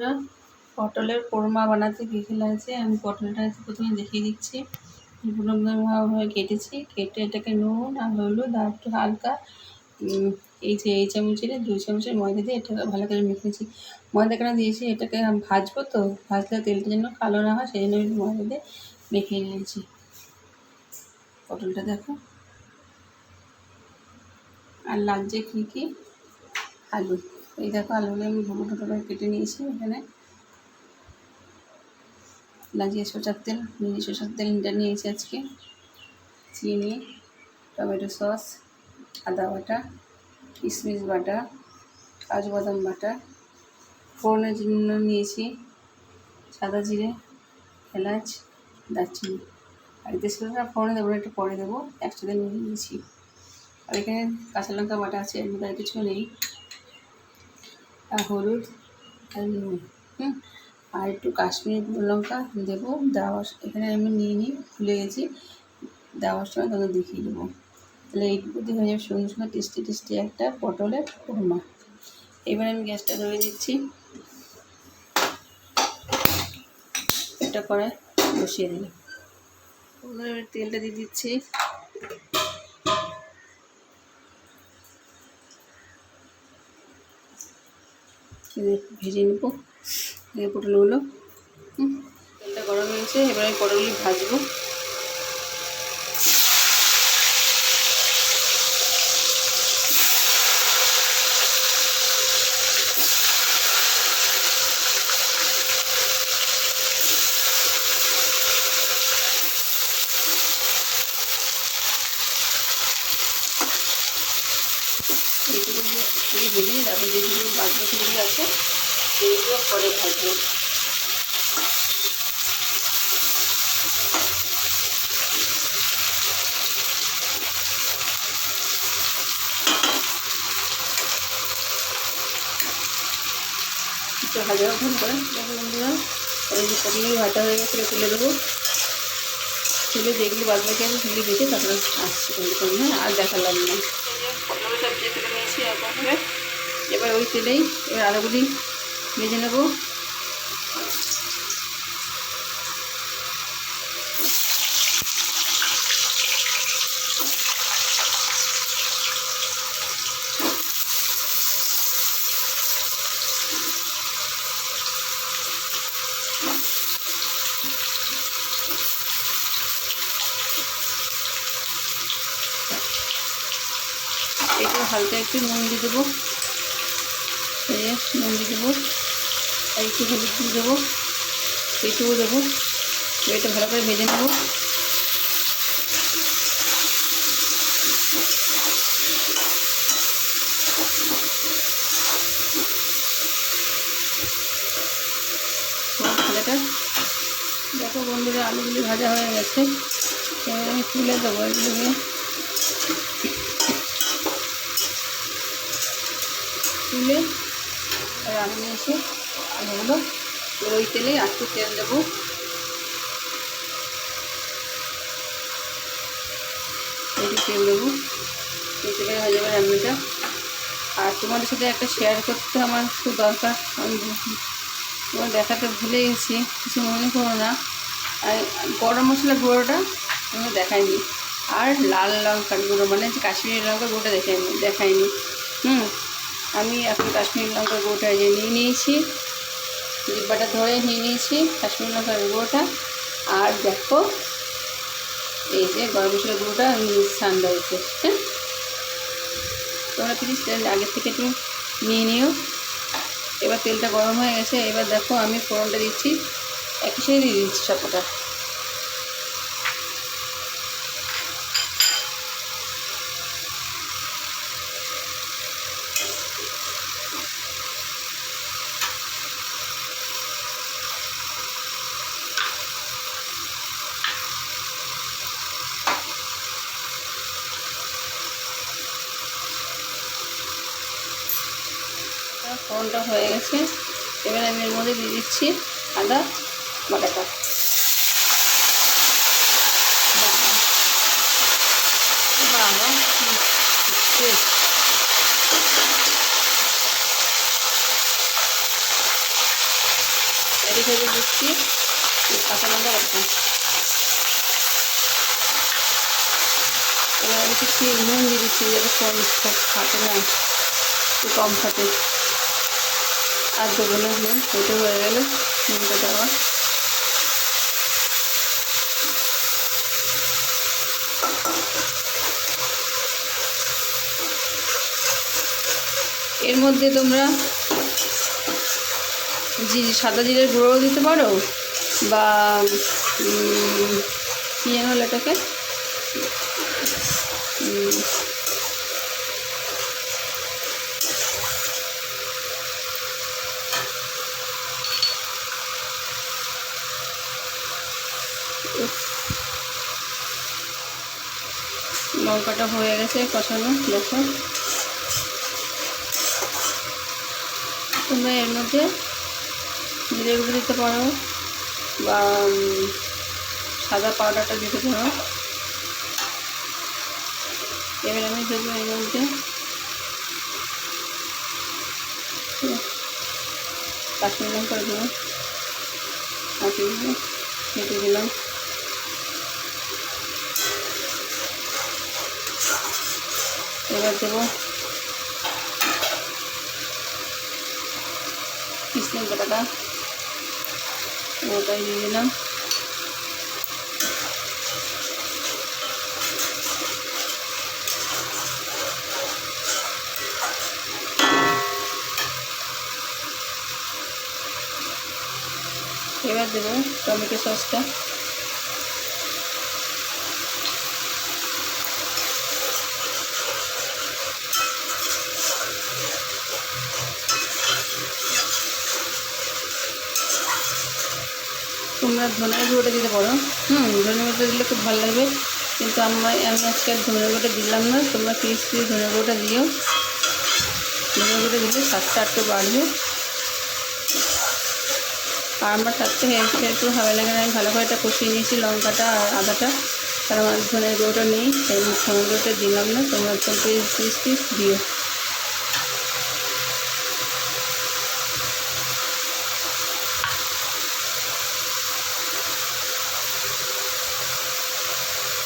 বন্ধুরা, পটলের কোরমা বানাতে কী কী লাগছে? আমি পটলটা প্রথমে দেখিয়ে দিচ্ছি। ভাবে কেটেছি। কেটে এটাকে নুন আর হলুদ আর একটু হালকা এই যে এই চামচের দুই চামচের ময়দা দিয়ে এটাকে ভালো করে মেখেছি ময়দা কেন দিয়েছি? এটাকে ভাজবো তো, ভাজলে তেলটা যেন কালো না হয়, সেই জন্য ময়দা দিয়ে মেখে নিয়েছি। পটলটা দেখো। আর লাগছে কী কী? আলু। এই দেখো আলুগুলো আমি ছোটো ছোটো করে কেটে নিয়েছি এখানে। লাগিয়ে সরষার তেল নিজে সরষার তেলটা নিয়েছি আজকে। চিনি, টমেটো সস, আদা বাটা কিশমিশ বাটা কাজু বাদাম বাটা, ফোড়নের জন্য নিয়েছি সাদা জিরে, এলাচ, দারচিনি। আর তেজপাতা ফোড়নে দেবো একটু পরে দেবো। একসাথে নিয়ে নিয়েছি। আর এখানে কাঁচা লঙ্কা বাটা আছে মধ্যে আর কিছু নেই। আর হলুদ, আর নুন, হুম? আর একটু কাশ্মীরি লঙ্কা দেবো। দেওয়ার এখানে আমি নিয়ে নিই, ভুলে গেছি। দেওয়ার সময় তোকে দেখিয়ে দেবো। তাহলে এইটুকু দিয়ে হয়ে যাবে সুন্দর সুন্দর টেস্টি টেস্টি একটা পটলের কোরমা। এবার আমি গ্যাসটা ধরে দিচ্ছি এটা করে বসিয়ে দিলাম। তেলটা দিয়ে দিচ্ছি। ভেজে নেব। পটলগুলো গরম হয়েছে এবার আমি পটলগুলি ভাজবো। একটু ভেজে নিই তারপর বাদবাকি যেগুলো আছে, সেইগুলো পরে ভাজবো একটু ভাজা ভাজা করে দেখো বন্ধুরা ওই যে হয়ে গেছে তুলে দেবো। তুলে যেগুলি বাদ বাকি আছে সেগুলি ভেজে তারপরে আসছি। হ্যাঁ আর দেখা লাগবে না। তুলে নিয়েছি এরকম। এবার ওই তেলেই এবার আলুগুলি ভেজে নেব একটু হালকা একটু নুন দিয়ে দেবো। নুন দিয়ে দেবো। আর একটু হলুদ দিয়ে দেবো। এইটুকু দেবো। এটা ভালো করে ভেজে নেব। দেখো বন্ধুরা, আলুগুলি ভাজা হয়ে গেছে। এবার আমি তুলে দেবো এগুলোকে। তুলে আমি এসে আলুগুলো এবার ওই তেলে একটু তেল দেবো। একটু তেল দেবো। এই হয়ে যাবে রান্নাটা আর তোমাদের সাথে একটা শেয়ার করতে আমার খুব দরকার। আমি তোমার দেখাতে ভুলে গেছি, কিছু মনে করো না। আর গরম মশলা গুঁড়োটা আমি দেখাইনি। আর লাল লঙ্কার গুঁড়ো মানে কাশ্মীরি লঙ্কার গুঁড়োটা দেখাইনি দেখাইনি। হুম। আমি এখন কাশ্মীরি লঙ্কার গুঁড়োটা যে নিয়ে নিয়েছি। ডিব্বাটা ধরে নিয়ে নিয়েছি কাশ্মীরি লঙ্কার গুঁড়োটা। আর দেখো, এই যে গরম মশলা গুঁড়োটা ঠান্ডা হয়েছে হ্যাঁ? তোমরা প্লিজ আগে থেকে একটু নিয়ে নিও। এবার তেলটা গরম হয়ে গেছে, এবার দেখো আমি ফোড়নটা দিচ্ছি, একই সাথে দিয়ে দিচ্ছি সবটা। ফোড়নটা হয়ে গেছে। এবার আমি এর মধ্যে দিয়ে দিচ্ছি আদা, বাটাটা। দিচ্ছি বাটা এবার আমি নুন দিয়ে দিচ্ছি, যাতে কম ফাটে না, একটু কম ফাটে। আর দেবো না নুন হয়ে গেলে নুনটা দেওয়া। এর মধ্যে তোমরা জি সাদা জিরের গুঁড়োও দিতে পারো, বা কী যেন বলে এটাকে লঙ্কাটা হয়ে গেছে কষানো, দেখো। তোমরা এর মধ্যে জিরে গুঁড়ো দিতে পারো বা সাদা পাউডারটা দিতে পারো। এবার আমি দেবো এর মধ্যে কাশ্মীর আটি দিয়ে কেটে দিলাম। এবার দেবো। কিসমিস বাটাটা। ওটাই দিয়ে দিলাম। এবার দেবো টমেটো সসটা। তোমরা ধনের গুঁড়োটা দিতে পারো। হুম ধনে গুঁড়োটা দিলে খুব ভালো লাগবে। কিন্তু আমরা, আমি আজকে আর ধনে গুঁড়োটা দিলাম না। তোমরা পিস পিস ধনে গুঁড়োটা দিও। ধনে গুঁড়োটা দিলে স্বাদটা একটু বাড়বে। আর আমার স্বাদটা একটু একটু ভালো লাগে না। আমি ভালো করে এটা কষিয়ে নিয়েছি লঙ্কাটা আর আদাটা। কারণ আমার ধনের গুঁড়োটা নেই, তাই ধনে গুঁড়োটা দিলাম না। তোমরা পিস পিস পিস দিও।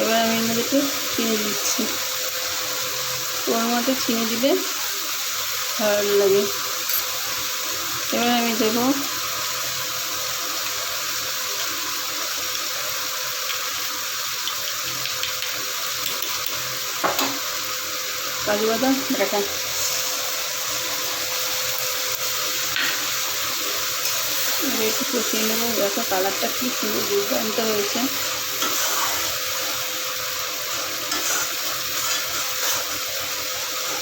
এবার আমি এর একটু চিনি দিচ্ছি। ওর মধ্যে চিনি দিলে ভালো লাগে। এবার আমি দেবো কাজু বাদাম বাটা। একটু কষিয়ে নেব। দেখো কালারটা কি সুন্দর দুর্দান্ত হয়েছে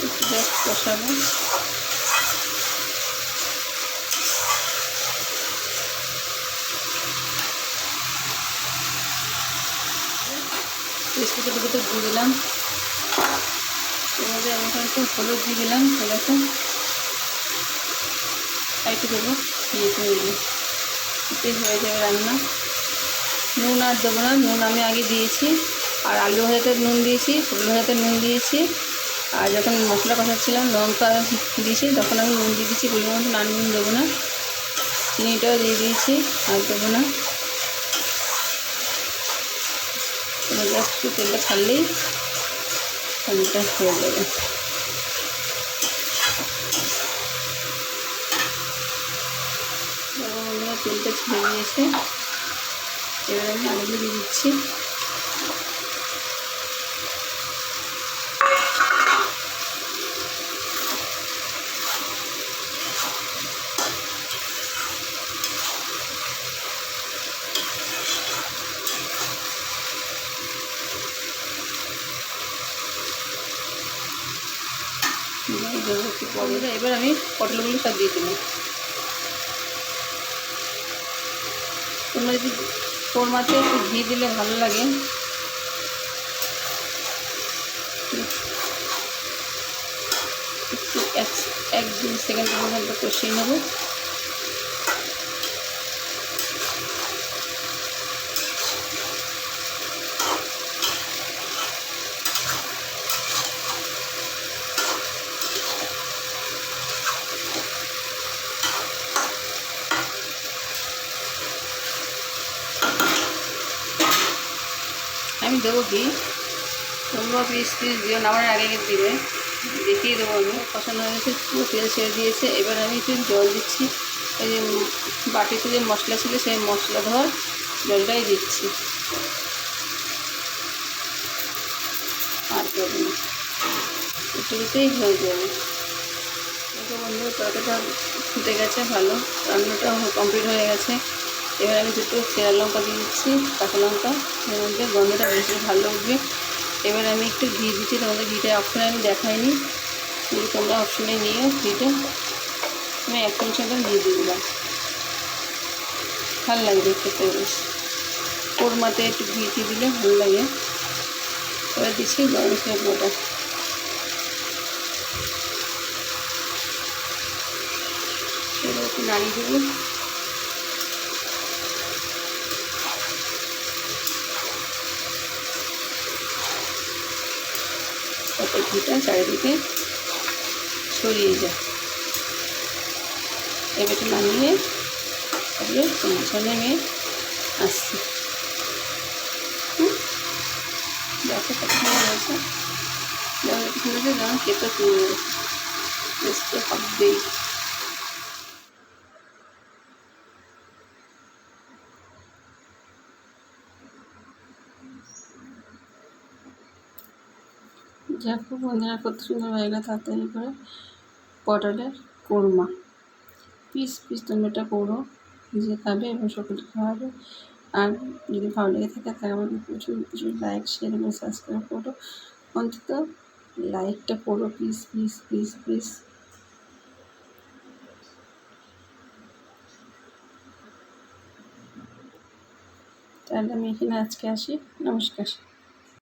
একটু জাস্ট কষাবো কেটে দিয়ে দিলাম এবারে আমি একটু হলুদ দিয়ে দিলাম আর একটু দেবো দিয়ে তৈরি এতে হয়ে যাবে রান্না নুন আর দেবো না নুন আমি আগে দিয়েছি আর আলু ভাজাতে নুন দিয়েছি পটল ভাজাতে নুন দিয়েছি আর যখন মশলা কষাচ্ছিলাম লঙ্কা দিয়েছি, তখন আমি নুন দিয়ে দিয়েছি পরিমাণ মতো আর নুন দেবো না। চিনিটাও দিয়ে দিয়েছি, আর দেবো না। একটু তেলটা ছাড়লেই পনিরটা হয়ে যাবে। তেলটা ছেড়ে দিয়েছে এবার আমি আলুগুলো দিয়ে দিচ্ছি এবার দেবো একটু পরে এবার আমি পটলগুলো সব দিয়ে দিলাম। তোমরা যদি কোরমাতে একটু ঘি দিলে ভালো লাগে। একটু এক এক দুই সেকেন্ড পর্যন্ত কষিয়ে নেব। দেবো কি? তোমরা পিস পিস দিও নামার আগে আগে দিবে। দেখিয়ে দেবো আমি। পছন্দ হয়ে গেছে পুরো তেল ছেড়ে দিয়েছে। এবার আমি একটু জল দিচ্ছি। এই যে বাটিতে যে মশলা ছিল, সেই মশলা ধর, জলটাই দিচ্ছি। আর দেবো এটুকুতেই হয়ে যাবে। বন্ধু তরকারিটা ফুটে গেছে, ভালো। রান্নাটা কমপ্লিট হয়ে গেছে। এবার আমি দুটো চেরা লঙ্কা দিয়ে দিচ্ছি, কাঁচা লঙ্কা। এর মধ্যে গন্ধটা বেশি ভালো উঠবে এবার আমি একটু ঘি দিচ্ছি, তোমাদের ঘিটা অপশানে আমি দেখাইনি। কিন্তু তোমরা অপশানে নিও ঘিটা। আমি এক চামচ মতন ঘি দিয়ে দিলাম। ভালো লাগবে খেতে বেশ। কোরমাতে একটু ঘি ঘি দিলে ভালো লাগে। এবার দিচ্ছি গরম মশলা গুঁড়োটা নাড়িয়ে দেবো। ঘিটা চারিদিকে ছড়িয়ে যায়। এবার নামিয়ে তারপরে চামচা নেমে আসছি? দেখো কত সুন্দর হয়েছে। খেতে সুন্দর হয়েছে। হবেই দেখো বন্ধুরা কত সুন্দর হয়ে গেলো তাড়াতাড়ি করে পটলের কোরমা। পিস পিস তোমরা এটা করো নিজে খাবে এবং সকলকে খাওয়াবে। আর যদি ভালো লেগে থাকে, তাহলে আমাকে প্রচুর প্রচুর লাইক শেয়ার এবং সাবস্ক্রাইব করো। অন্তত লাইকটা করো প্লিজ প্লিজ প্লিজ প্লিজ তাহলে আমি এখানে আজকে আসি। নমস্কার।